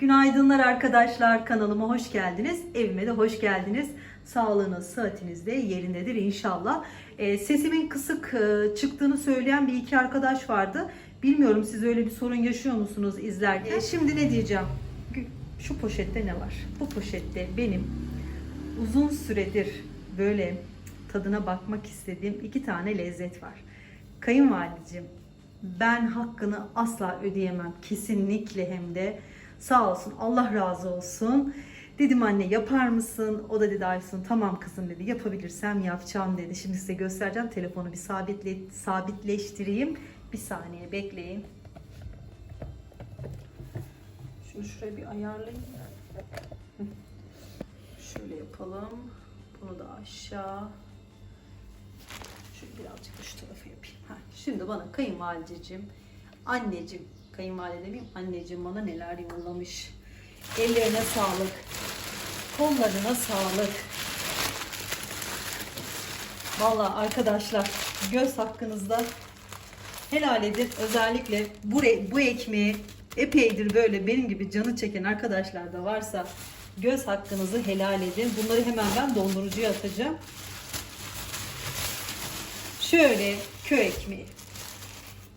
Günaydınlar arkadaşlar kanalıma hoş geldiniz. Evime de hoş geldiniz. Sağlığınız, sıhhatiniz de yerindedir inşallah. Ee, sesimin kısık e, çıktığını söyleyen bir iki arkadaş vardı. Bilmiyorum siz öyle bir sorun yaşıyor musunuz izlerken? Ee, şimdi ne diyeceğim? Şu poşette ne var? Bu poşette benim uzun süredir böyle tadına bakmak istediğim iki tane lezzet var. Kayınvalideciğim ben hakkını asla ödeyemem. Kesinlikle hem de sağ olsun Allah razı olsun. Dedim anne yapar mısın? O da dedi Aysun tamam kızım dedi. Yapabilirsem yapacağım dedi. Şimdi size göstereceğim. Telefonu bir sabitle, sabitleştireyim. Bir saniye bekleyin. Şunu şuraya bir ayarlayayım. Şöyle yapalım. Bunu da aşağı. Şöyle birazcık şu tarafa yapayım. Ha, şimdi bana kayınvalideciğim, anneciğim, kayınvalide demeyeyim, anneciğim bana neler yollamış. Ellerine sağlık, kollarına sağlık. Vallahi arkadaşlar göz hakkınızda helal edin. Özellikle bu, bu ekmeği epeydir böyle benim gibi canı çeken arkadaşlar da varsa göz hakkınızı helal edin. Bunları hemen ben dondurucuya atacağım. Şöyle köy ekmeği.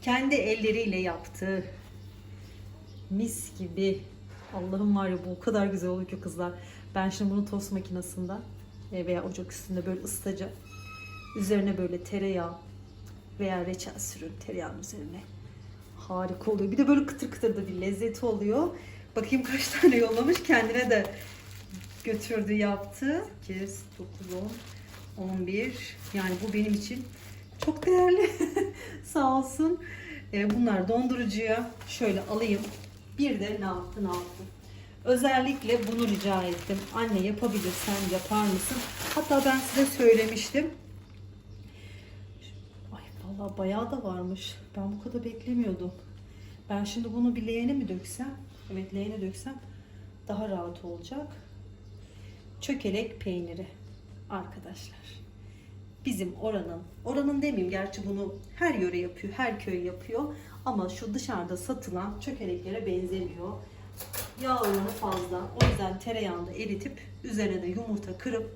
Kendi elleriyle yaptığı mis gibi. Allah'ım var ya bu o kadar güzel oluyor ki kızlar. Ben şimdi bunu tost makinesinde e, veya ocak üstünde böyle ısıtacağım. Üzerine böyle tereyağı veya reçel sürün tereyağın üzerine. Harika oluyor. Bir de böyle kıtır kıtır da bir lezzeti oluyor. Bakayım kaç tane yollamış. Kendine de götürdü yaptı. 8, 9, 10, 11. Yani bu benim için çok değerli. Sağ olsun. Ee, bunlar dondurucuya şöyle alayım. Bir de ne yaptı ne. Özellikle bunu rica ettim. Anne yapabilirsen yapar mısın? Hatta ben size söylemiştim. Ay vallahi bayağı da varmış. Ben bu kadar beklemiyordum. Ben şimdi bunu bir leğene mi döksem? Evet leğene döksem daha rahat olacak. Çökelek peyniri arkadaşlar. Bizim oranın, oranın demeyeyim gerçi bunu her yöre yapıyor, her köy yapıyor. Ama şu dışarıda satılan çökeleklere benzemiyor. Yağ oranı fazla. O yüzden tereyağında eritip üzerine de yumurta kırıp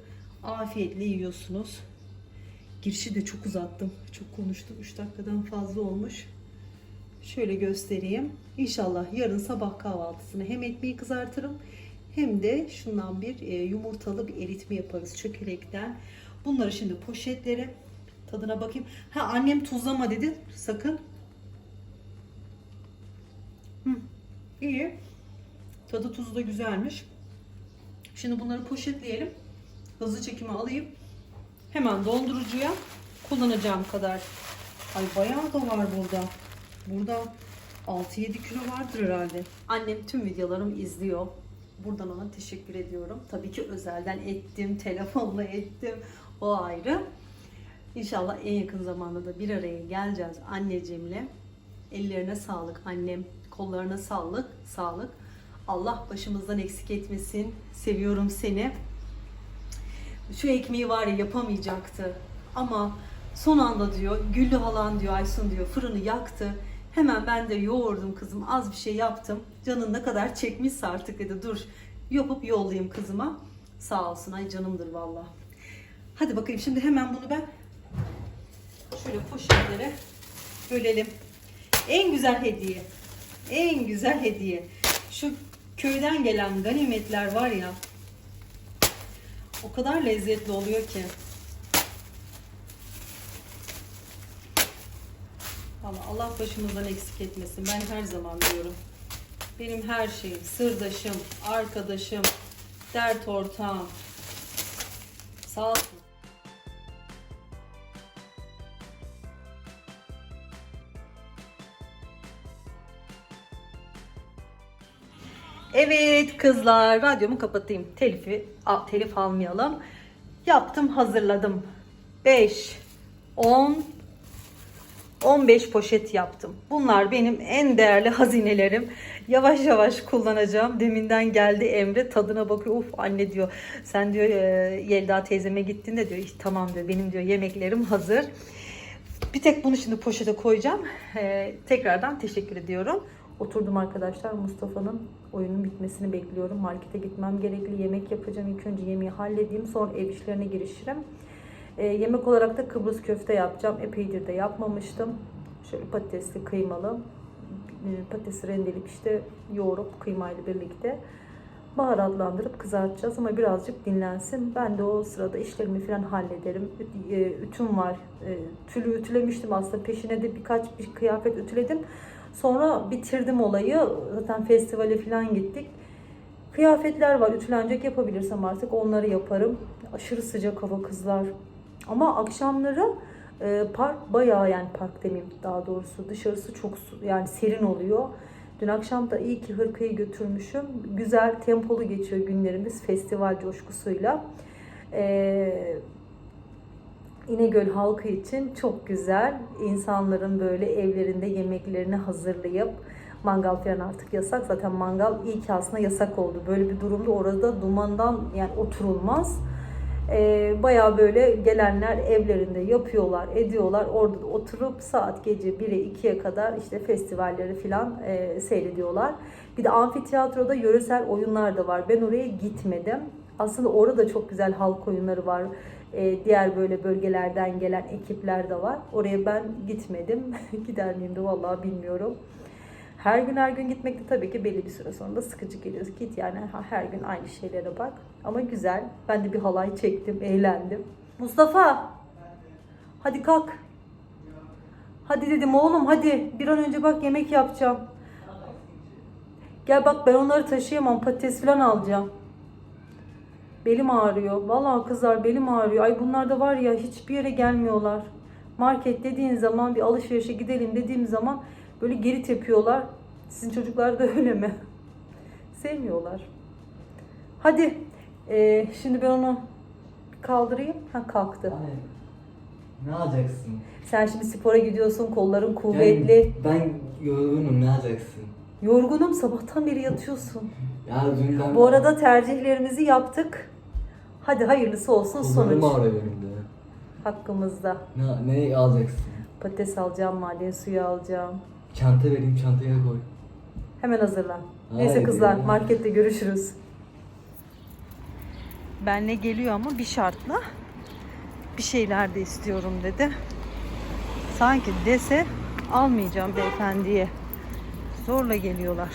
afiyetle yiyorsunuz. Girişi de çok uzattım. Çok konuştum. 3 dakikadan fazla olmuş. Şöyle göstereyim. İnşallah yarın sabah kahvaltısını hem ekmeği kızartırım hem de şundan bir e, yumurtalı bir eritme yaparız çökelekten. Bunları şimdi poşetlere tadına bakayım. Ha annem tuzlama dedi. Sakın. Hı, iyi. Tadı tuzu da güzelmiş. Şimdi bunları poşetleyelim. Hızlı çekimi alayım. Hemen dondurucuya kullanacağım kadar. Ay bayağı da var burada. Burada 6-7 kilo vardır herhalde. Annem tüm videolarımı izliyor. Buradan ona teşekkür ediyorum. Tabii ki özelden ettim, telefonla ettim. O ayrı. İnşallah en yakın zamanda da bir araya geleceğiz anneciğimle. Ellerine sağlık annem, kollarına sağlık, sağlık. Allah başımızdan eksik etmesin. Seviyorum seni. Şu ekmeği var ya yapamayacaktı. Ama son anda diyor Güllü halan diyor Aysun diyor fırını yaktı. Hemen ben de yoğurdum kızım az bir şey yaptım. Canın ne kadar çekmişse artık dedi dur yapıp yollayayım kızıma. Sağ olsun ay canımdır valla. Hadi bakayım şimdi hemen bunu ben şöyle poşetlere bölelim. En güzel hediye. En güzel hediye. Şu köyden gelen ganimetler var ya. O kadar lezzetli oluyor ki. Ama Allah başımızdan eksik etmesin. Ben her zaman diyorum. Benim her şeyim, sırdaşım, arkadaşım, dert ortağım. Sağ olsun. Evet kızlar radyomu kapatayım. Telifi, a, telif almayalım. Yaptım hazırladım. 5, 10, 15 poşet yaptım. Bunlar benim en değerli hazinelerim. Yavaş yavaş kullanacağım. Deminden geldi Emre tadına bakıyor. Uf anne diyor. Sen diyor e, Yelda teyzeme gittin de diyor. "İşte tamam diyor. Benim diyor yemeklerim hazır. Bir tek bunu şimdi poşete koyacağım. E, tekrardan teşekkür ediyorum. Oturdum arkadaşlar Mustafa'nın oyunun bitmesini bekliyorum. Markete gitmem gerekli. Yemek yapacağım. İlk önce yemeği halledeyim. Sonra ev işlerine girişirim. Ee, yemek olarak da Kıbrıs köfte yapacağım. Epeydir de yapmamıştım. Şöyle patatesli kıymalı. e, Patatesi rendeleyip işte yoğurup kıymayla birlikte baharatlandırıp kızartacağız ama birazcık dinlensin. Ben de o sırada işlerimi falan hallederim. E, Ütüm var. E, Tülü ütülemiştim aslında. Peşine de birkaç bir kıyafet ütüledim. Sonra bitirdim olayı. Zaten festivale falan gittik. Kıyafetler var. Ütülenecek yapabilirsem artık onları yaparım. Aşırı sıcak hava kızlar. Ama akşamları e, park bayağı yani park demeyeyim daha doğrusu dışarısı çok yani serin oluyor. Dün akşam da iyi ki hırkayı götürmüşüm. Güzel tempolu geçiyor günlerimiz festival coşkusuyla. Ee, İnegöl halkı için çok güzel. İnsanların böyle evlerinde yemeklerini hazırlayıp mangal falan artık yasak. Zaten mangal iyi ki aslında yasak oldu. Böyle bir durumda orada dumandan yani oturulmaz. Ee, bayağı böyle gelenler evlerinde yapıyorlar, ediyorlar. Orada da oturup saat gece 1'e 2'ye kadar işte festivalleri falan e, seyrediyorlar. Bir de amfiteyatroda yöresel oyunlar da var. Ben oraya gitmedim. Aslında orada da çok güzel halk oyunları var. Ee, diğer böyle bölgelerden gelen ekipler de var. Oraya ben gitmedim. Gider miyim de vallahi bilmiyorum. Her gün her gün gitmek de tabii ki belli bir süre sonra da sıkıcı geliyor. Git yani her gün aynı şeylere bak. Ama güzel. Ben de bir halay çektim, eğlendim. Mustafa! Hadi kalk. Hadi dedim oğlum hadi. Bir an önce bak yemek yapacağım. Gel bak ben onları taşıyamam. Patates falan alacağım. Belim ağrıyor. Vallahi kızlar belim ağrıyor. Ay bunlar da var ya hiçbir yere gelmiyorlar. Market dediğin zaman bir alışverişe gidelim dediğim zaman böyle geri tepiyorlar. Sizin çocuklar da öyle mi? Sevmiyorlar. Hadi. Ee, şimdi ben onu kaldırayım. Ha kalktı. Anne, ne alacaksın? Sen şimdi spora gidiyorsun. Kolların kuvvetli. Yani ben yorgunum ne alacaksın? Yorgunum. Sabahtan beri yatıyorsun. Ya dün ben... Bu arada tercihlerimizi yaptık. Hadi hayırlısı olsun Kollarım sonuç. ağrıyor benim de. Hakkımızda. Ne, ne alacaksın? Patates alacağım, maden suyu alacağım. Çanta vereyim çantaya koy. Hemen hazırlan. Neyse Haydi. kızlar markette görüşürüz. Benle geliyor ama bir şartla bir şeyler de istiyorum dedi. Sanki dese almayacağım beyefendiye. Zorla geliyorlar.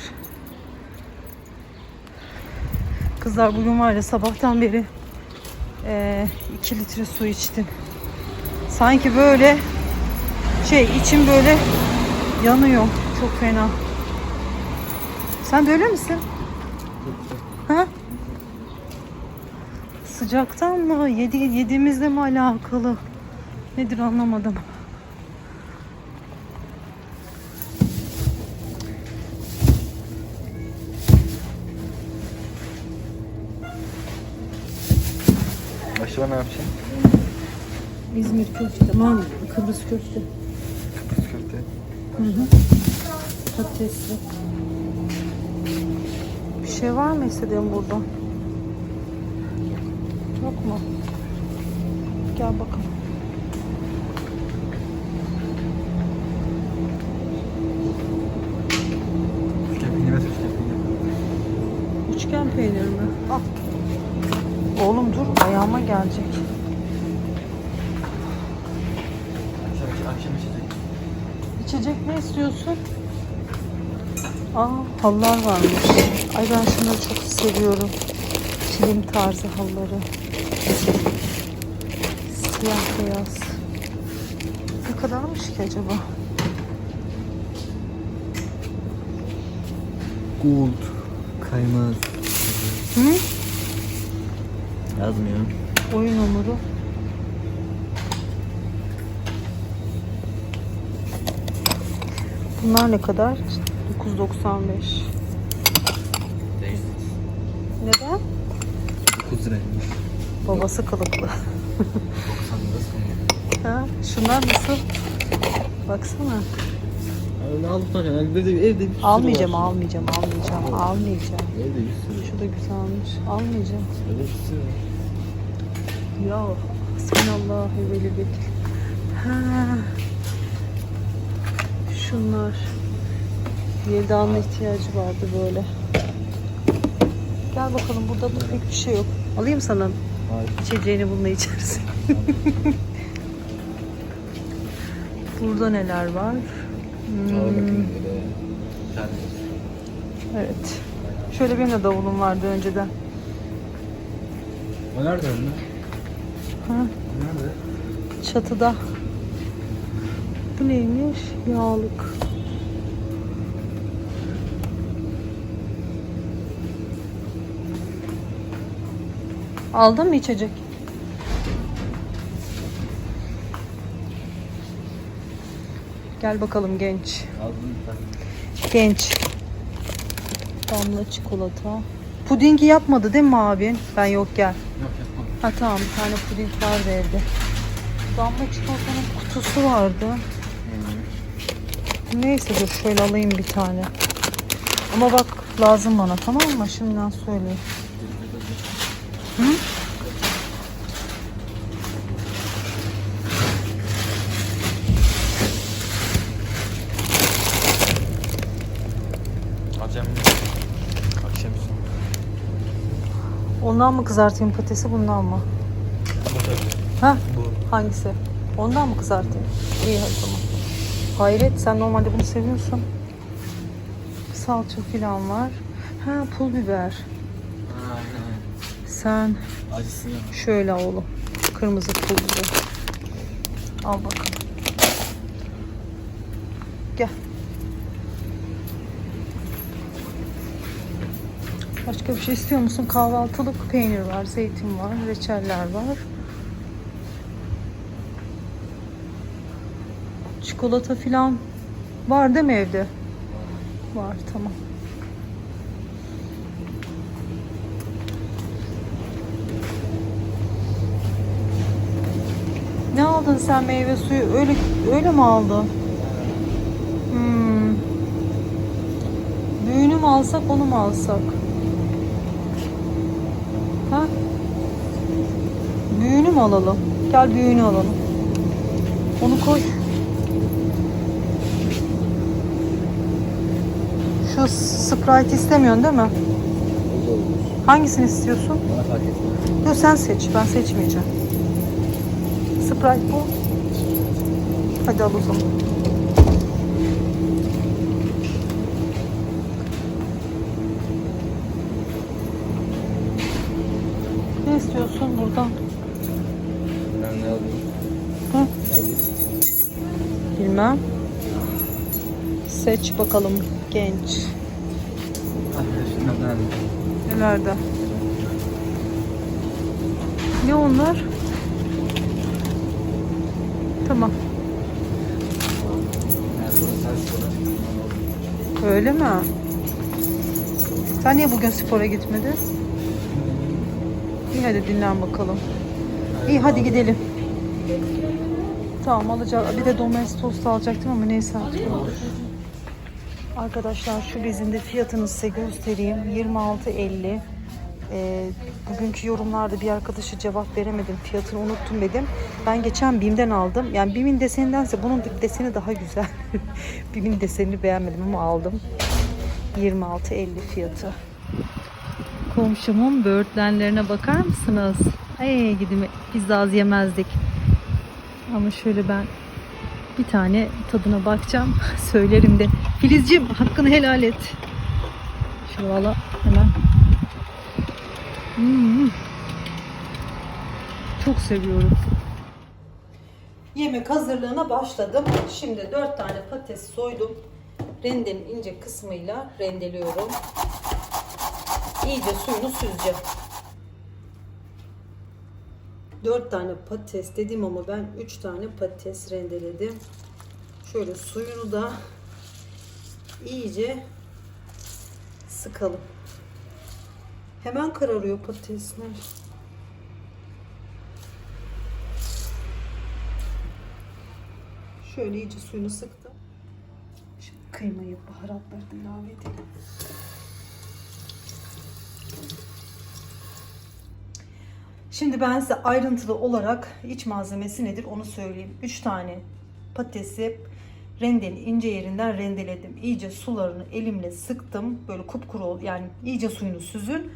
Kızlar bugün var ya sabahtan beri 2 litre su içtim. Sanki böyle şey içim böyle yanıyor. Çok fena. Sen de öyle misin? Ha? Sıcaktan mı? Yedi, yediğimizle mi alakalı? Nedir anlamadım. Başka ne yapacaksın? İzmir köfte. Aman Kıbrıs köfte. Kıbrıs köfte. Hı hı. Patatesli. Bir şey var mı istediğin burada? Yok mu? Gel bakalım. Gelecek. Akşam, akşam içecek. İçecek ne istiyorsun? Aa hallar varmış. Ay ben şunları çok seviyorum. Kilim tarzı halları. Siyah beyaz. Ne kadarmış ki acaba? Gold. Kaymaz. Hı? Yazmıyor. Oyun hamuru. Bunlar ne kadar? 9.95. Neden? 9 liraymış. Babası kılıklı. 90 lira sonra. Ha, şunlar nasıl? Baksana. Öyle aldık bak yani evde, evde bir sürü Almayacağım, var. almayacağım, almayacağım, almayacağım. Evde bir sürü. Şu da güzelmiş. Almayacağım. Evde bir sürü. Ya Hasbinallah ve vekil. Ha. Şunlar. Yelda'nın ihtiyacı vardı böyle. Gel bakalım burada da pek bir şey yok. Alayım sana Hayır. içeceğini bununla içersin. burada neler var? Hmm, evet. Şöyle benim de davulum vardı önceden. O nerede önüne? Ha, Nerede? çatıda. Bu neymiş? Yağlık. Aldın mı içecek? Gel bakalım genç. Aldım. Genç. Damla çikolata. Pudingi yapmadı değil mi abin? Ben yokken. Yok yapmadım. Ha tamam bir tane puding vardı evde. Damla çikolatanın kutusu vardı. Neyse dur şöyle alayım bir tane. Ama bak lazım bana tamam mı? Şimdiden söyleyeyim. Hı? Acem. Akşam üstü. Ondan mı kızartayım patatesi bundan mı? Ha? Bu. Hangisi? Ondan mı kızartayım? İyi o zaman. Hayret sen normalde bunu seviyorsun. Salça filan var. Ha pul biber. Aynen. Sen Acısı ya. şöyle oğlum. Kırmızı pul biber. Al bakalım. Gel. Başka bir şey istiyor musun? Kahvaltılık peynir var, zeytin var, reçeller var. Çikolata filan var değil mi evde? Var tamam. Ne aldın sen meyve suyu? Öyle öyle mi aldın? Hmm. Büyüğünü mü alsak onu mu alsak? Ha? Büyüğünü mü alalım? Gel büyüğünü alalım. Onu koy. Şu Sprite istemiyorsun değil mi? Hangisini istiyorsun? Bana fark etmez. Yok sen seç. Ben seçmeyeceğim. Sprite bu. Hadi al o zaman. Seç bakalım genç. Nelerde? Ne onlar? Tamam. Öyle mi? Sen niye bugün spora gitmedin? İyi hadi dinlen bakalım. İyi hadi gidelim. Tamam alacağım. Bir de domestos da alacaktım ama neyse artık olur. Arkadaşlar şu bezin de fiyatını size göstereyim. 26.50. Ee, bugünkü yorumlarda bir arkadaşa cevap veremedim. Fiyatını unuttum dedim. Ben geçen BİM'den aldım. Yani BİM'in desenindense bunun deseni daha güzel. BİM'in desenini beğenmedim ama aldım. 26.50 fiyatı. Komşumun böğürtlenlerine bakar mısınız? Ay gidime biz az yemezdik. Ama şöyle ben bir tane tadına bakacağım. Söylerim de. Filizciğim hakkını helal et. Şöyle valla hemen. Hmm. Çok seviyorum. Yemek hazırlığına başladım. Şimdi 4 tane patates soydum. Rendenin ince kısmıyla rendeliyorum. İyice suyunu süzeceğim. 4 tane patates dedim ama ben 3 tane patates rendeledim. Şöyle suyunu da iyice sıkalım. Hemen kararıyor patatesler. Şöyle iyice suyunu sıktım. Şimdi kıymayı baharatları da ilave edelim. Şimdi ben size ayrıntılı olarak iç malzemesi nedir onu söyleyeyim. 3 tane patatesi rendenin ince yerinden rendeledim. İyice sularını elimle sıktım. Böyle kupkuru ol yani iyice suyunu süzün.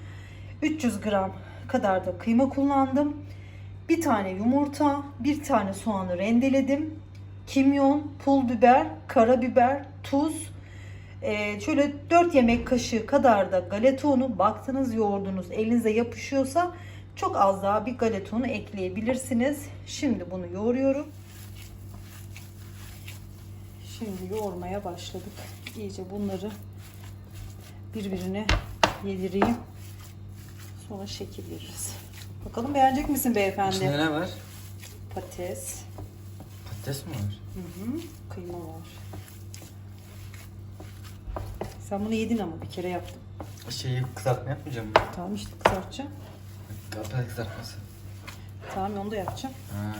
300 gram kadar da kıyma kullandım. Bir tane yumurta, bir tane soğanı rendeledim. Kimyon, pul biber, karabiber, tuz, ee, şöyle 4 yemek kaşığı kadar da galeta unu baktınız yoğurdunuz elinize yapışıyorsa çok az daha bir galeta unu ekleyebilirsiniz. Şimdi bunu yoğuruyorum. Şimdi yoğurmaya başladık. İyice bunları birbirine yedireyim. Sonra şekil veririz. Bakalım beğenecek misin beyefendi? İçinde ne var? Patates, Patates mi var? hı hı, kıyma var. Sen bunu yedin ama bir kere yaptım. Şeyi kızartma yapmayacağım mı? Tamam işte kızartacağım. Patates kızartması. Tamam onu da yapacağım. Ha.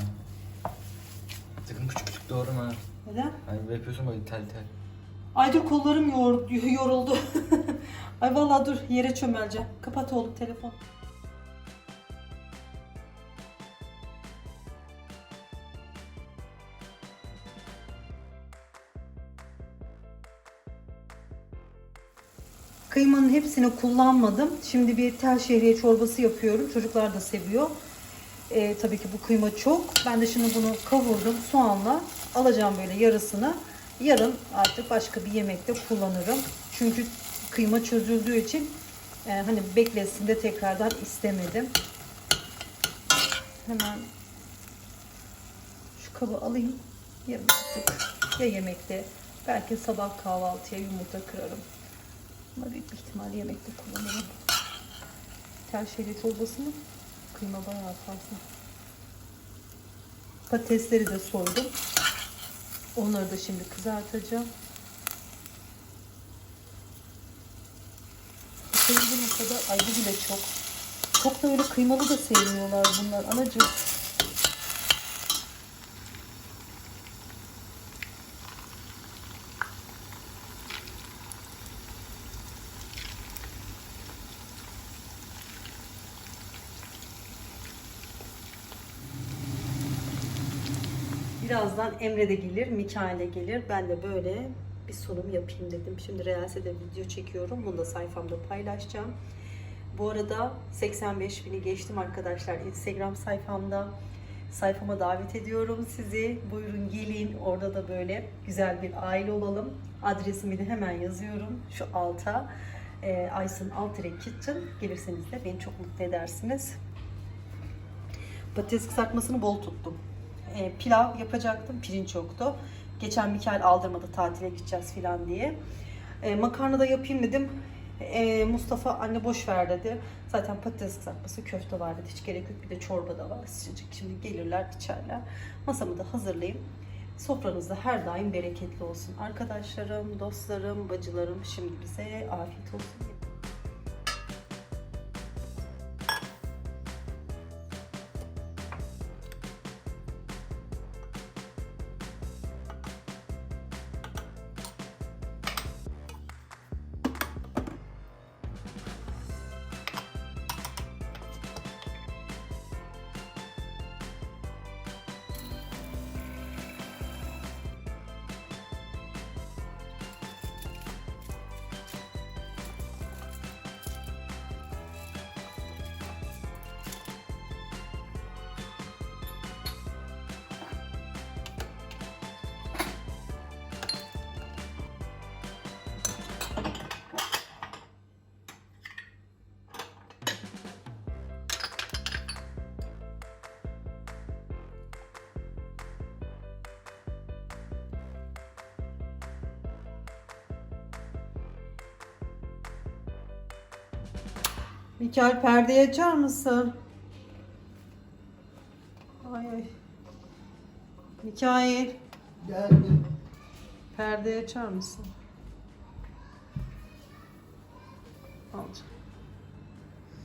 Sakın küçük küçük doğrama. Neden? Hani yapıyorsun böyle tel tel. Ay dur kollarım yor, yoruldu. Ay vallahi dur yere çömeleceğim. Kapat oğlum telefon. Hepsini kullanmadım. Şimdi bir tel şehriye çorbası yapıyorum. Çocuklar da seviyor. Ee, tabii ki bu kıyma çok. Ben de şimdi bunu kavurdum soğanla. Alacağım böyle yarısını. Yarın artık başka bir yemekte kullanırım. Çünkü kıyma çözüldüğü için e, hani beklesin de tekrardan istemedim. Hemen şu kabı alayım. Artık ya yemekte belki sabah kahvaltıya yumurta kırarım. Ama büyük bir ihtimal yemekte kullanırım. Tel şehriye çorbasını kıyma bayağı fazla. Patatesleri de soydum. Onları da şimdi kızartacağım. Sevdiğim kadar ay bile çok. Çok da öyle kıymalı da sevmiyorlar bunlar anacığım. Birazdan Emre de gelir, Mikail de gelir. Ben de böyle bir sunum yapayım dedim. Şimdi Reels'e de video çekiyorum. Bunu da sayfamda paylaşacağım. Bu arada 85 bini geçtim arkadaşlar Instagram sayfamda. Sayfama davet ediyorum sizi. Buyurun gelin. Orada da böyle güzel bir aile olalım. Adresimi de hemen yazıyorum. Şu alta. E, Aysun Altire Kitchen. Gelirseniz de beni çok mutlu edersiniz. Patates kızartmasını bol tuttum. E, pilav yapacaktım. Pirinç yoktu. Geçen Mikael aldırmadı tatile gideceğiz filan diye. E, makarna da yapayım dedim. E, Mustafa anne boş ver dedi. Zaten patates kızartması köfte var dedi. Hiç gerek yok. Bir de çorba da var sıcacık. Şimdi gelirler içerler. Masamı da hazırlayayım. Sofranızda her daim bereketli olsun. Arkadaşlarım, dostlarım, bacılarım şimdi bize afiyet olsun. Mikael perdeyi açar mısın? Ay ay. Mikael Geldim. perdeyi açar mısın? Alacağım.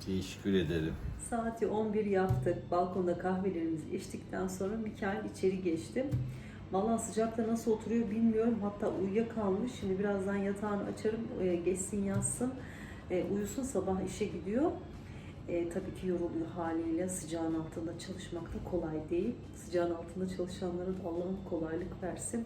Teşekkür ederim. Saati 11 yaptık. Balkonda kahvelerimizi içtikten sonra Mikael içeri geçti. Vallahi sıcakta nasıl oturuyor bilmiyorum. Hatta uyuyakalmış. Şimdi birazdan yatağını açarım. e, Geçsin yatsın. E, Uyusun sabah işe gidiyor. E, tabii ki yoruluyor haliyle. Sıcağın altında çalışmak da kolay değil. Sıcağın altında çalışanlara da Allah'ım kolaylık versin.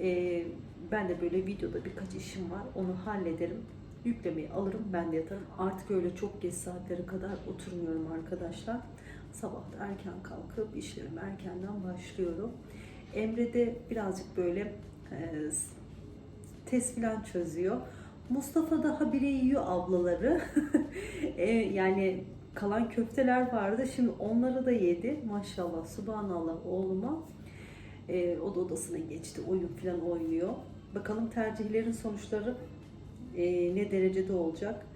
Ee, ben de böyle videoda birkaç işim var. Onu hallederim. Yüklemeyi alırım. Ben de yatarım. Artık öyle çok geç saatlere kadar oturmuyorum arkadaşlar. Sabah da erken kalkıp işlerime erkenden başlıyorum. Emre de birazcık böyle e, test falan çözüyor. Mustafa da habire yiyor ablaları. E, yani kalan köfteler vardı. Şimdi onları da yedi. Maşallah, subhanallah oğluma. E, o da odasına geçti. Oyun falan oynuyor. Bakalım tercihlerin sonuçları e, ne derecede olacak.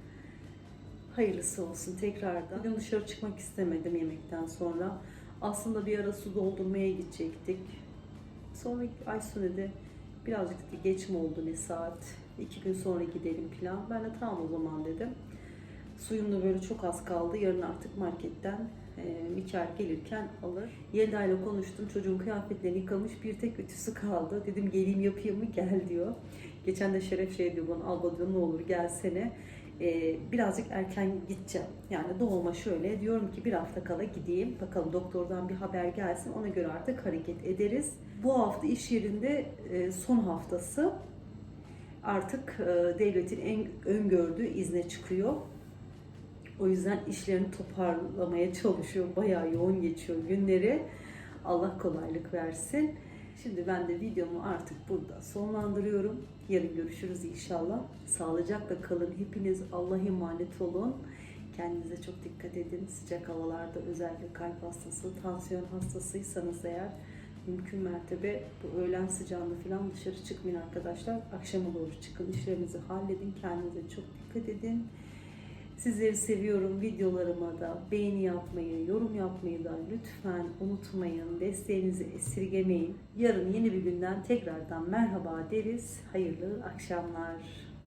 Hayırlısı olsun tekrardan. Bugün dışarı çıkmak istemedim yemekten sonra. Aslında bir ara su doldurmaya gidecektik. Sonra Aysun dedi birazcık geç mi oldu ne saat? İki gün sonra gidelim falan. Ben de tamam o zaman dedim. Suyum da böyle çok az kaldı. Yarın artık marketten e, gelirken alır. Yelda ile konuştum. Çocuğun kıyafetlerini yıkamış. Bir tek ütüsü kaldı. Dedim geleyim yapayım mı? Gel diyor. Geçen de Şeref şey diyor bana abla diyor ne olur gelsene. E, birazcık erken gideceğim. Yani doğuma şöyle diyorum ki bir hafta kala gideyim. Bakalım doktordan bir haber gelsin. Ona göre artık hareket ederiz. Bu hafta iş yerinde e, son haftası. Artık e, devletin en öngördüğü izne çıkıyor. O yüzden işlerini toparlamaya çalışıyor. Bayağı yoğun geçiyor günleri. Allah kolaylık versin. Şimdi ben de videomu artık burada sonlandırıyorum. Yarın görüşürüz inşallah. Sağlıcakla kalın. Hepiniz Allah'a emanet olun. Kendinize çok dikkat edin. Sıcak havalarda özellikle kalp hastası, tansiyon hastasıysanız eğer mümkün mertebe bu öğlen sıcağında falan dışarı çıkmayın arkadaşlar. Akşama doğru çıkın. işlerinizi halledin. Kendinize çok dikkat edin. Sizleri seviyorum. Videolarıma da beğeni yapmayı, yorum yapmayı da lütfen unutmayın. Desteğinizi esirgemeyin. Yarın yeni bir günden tekrardan merhaba deriz. Hayırlı akşamlar.